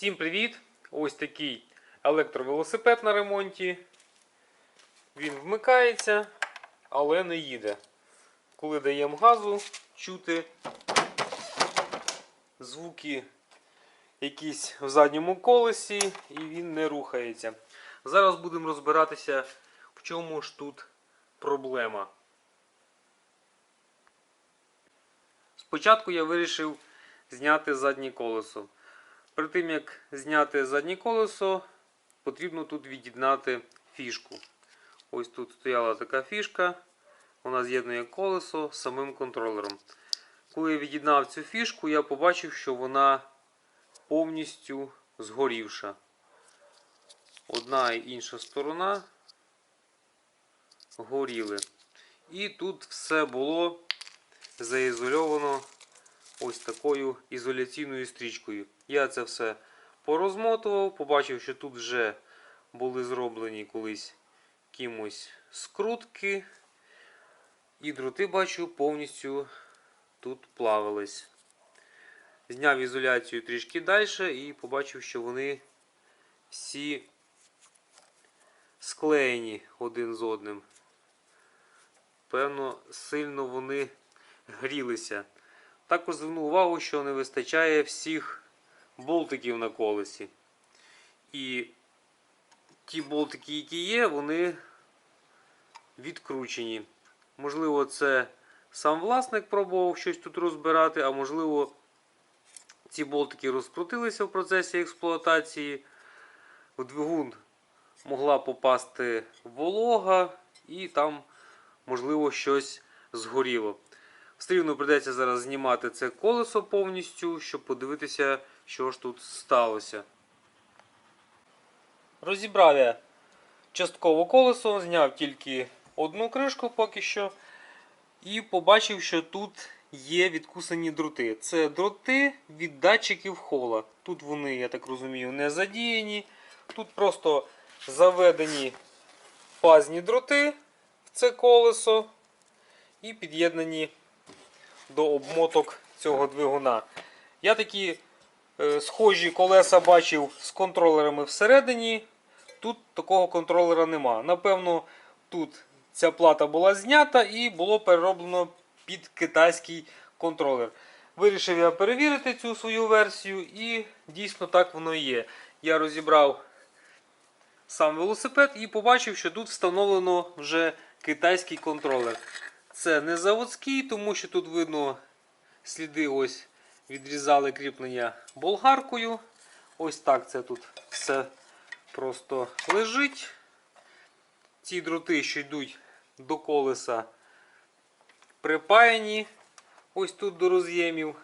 Всім привіт! Ось такий електровелосипед на ремонті. Він вмикається, але не їде. Коли даємо газу, чути звуки якісь в задньому колесі і він не рухається. Зараз будемо розбиратися, в чому ж тут проблема. Спочатку я вирішив зняти заднє колесо. Перед тим як зняти заднє колесо, потрібно тут від'єднати фішку. Ось тут стояла така фішка, вона з'єднує колесо з самим контролером. Коли я від'єднав цю фішку, я побачив, що вона повністю згорівша. Одна і інша сторона горіли. І тут все було заізольовано ось такою ізоляційною стрічкою. Я це все порозмотував, побачив, що тут вже були зроблені колись кимось скрутки. І дроти бачу повністю тут плавились. Зняв ізоляцію трішки далі і побачив, що вони всі склеєні один з одним. Певно, сильно вони грілися. Також звернув увагу, що не вистачає всіх болтиків на колесі. І ті болтики, які є, вони відкручені. Можливо, це сам власник пробував щось тут розбирати, а можливо, ці болтики розкрутилися в процесі експлуатації. В двигун могла попасти волога, і там, можливо, щось згоріло. Все рівно прийдеться зараз знімати це колесо повністю, щоб подивитися, що ж тут сталося. Розібрав я частково колесо, зняв тільки одну кришку поки що. І побачив, що тут є відкусані дроти. Це дроти від датчиків хола. Тут вони, я так розумію, не задіяні. Тут просто заведені фазні дроти в це колесо і під'єднані до обмоток цього двигуна. Я такі е, схожі колеса бачив з контролерами всередині. Тут такого контролера нема. Напевно, тут ця плата була знята і було перероблено під китайський контролер. Вирішив я перевірити цю свою версію, і дійсно так воно і є. Я розібрав сам велосипед і побачив, що тут встановлено вже китайський контролер. Це не заводський, тому що тут видно сліди ось відрізали кріплення болгаркою. Ось так це тут все просто лежить. Ці дроти, що йдуть до колеса, припаяні ось тут до роз'ємів.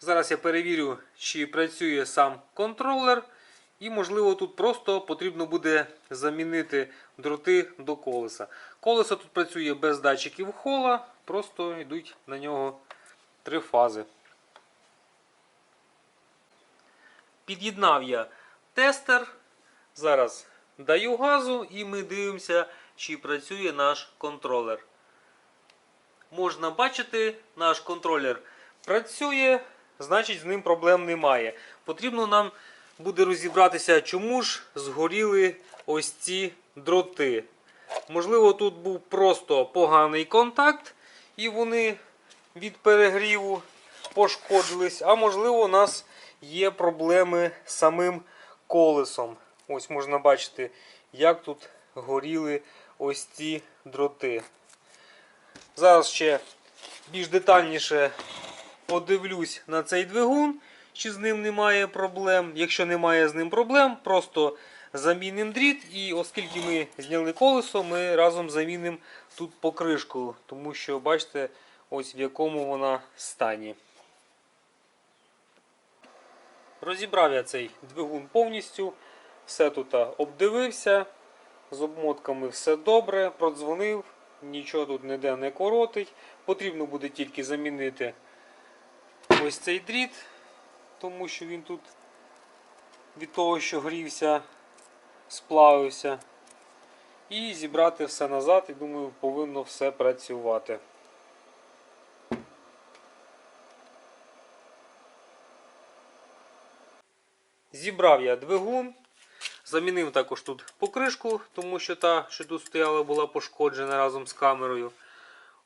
Зараз я перевірю, чи працює сам контролер. І, можливо, тут просто потрібно буде замінити дроти до колеса. Колесо тут працює без датчиків хола, просто йдуть на нього три фази. Під'єднав я тестер. Зараз даю газу і ми дивимося, чи працює наш контролер. Можна бачити, наш контролер працює, значить з ним проблем немає. Потрібно нам буде розібратися, чому ж згоріли ось ці дроти. Можливо, тут був просто поганий контакт, і вони від перегріву пошкодились, а можливо, у нас є проблеми з самим колесом. Ось можна бачити, як тут горіли ось ці дроти. Зараз ще більш детальніше подивлюсь на цей двигун, чи з ним немає проблем. Якщо немає з ним проблем, просто замінимо дріт. І оскільки ми зняли колесо, ми разом замінимо тут покришку, тому що бачите, ось в якому вона стані. Розібрав я цей двигун повністю, все тут обдивився, з обмотками все добре, продзвонив, нічого тут ніде не коротить. Потрібно буде тільки замінити ось цей дріт, тому що він тут від того, що грівся, сплавився. І зібрати все назад, і думаю, повинно все працювати. Зібрав я двигун. Замінив також тут покришку, тому що та, що тут стояла, була пошкоджена разом з камерою.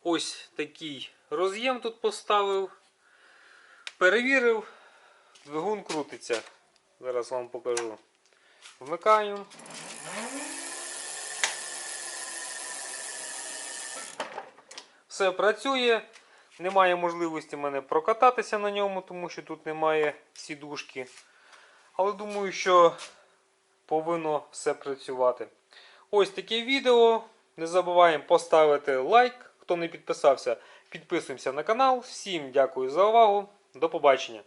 Ось такий роз'єм тут поставив. Перевірив, двигун крутиться. Зараз вам покажу. Вмикаю. Все працює. Немає можливості мене прокататися на ньому, тому що тут немає сідушки. Але думаю, що повинно все працювати. Ось таке відео. Не забуваємо поставити лайк. Хто не підписався, підписуємося на канал. Всім дякую за увагу. До побачення.